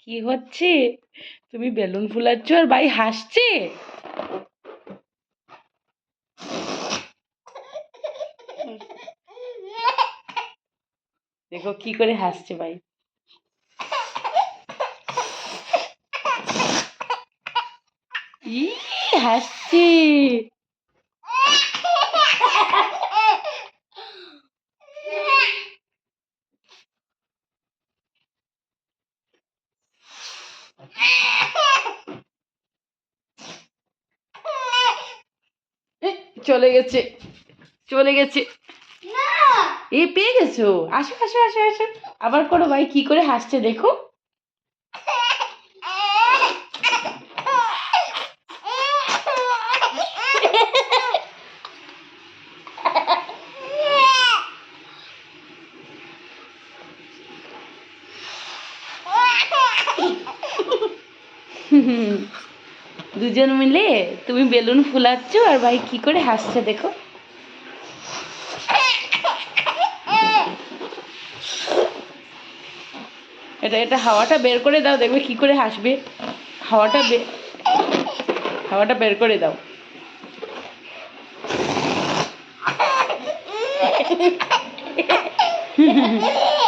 কি হচ্ছে? তুমি বেলুন ফুলাচ্ছ আর ভাই হাসছে? দেখো কি করে হাসছে ভাই। ই, হাসছে। চলে গেছে। চলে গেছে। এ পেয়ে গেছো? আসো আসো আসো আসো। আবার করো ভাই কি করে হাসছে দেখো। হুম। দুজন মিলে তুমি বেলুন ফুলাচ্ছ আর ভাই কি করে হাসছে দেখো। এটা এটা হাওয়াটা বের করে দাও, দেখবে কি করে হাসবে। হাওয়াটা হাওয়াটা বের করে দাও।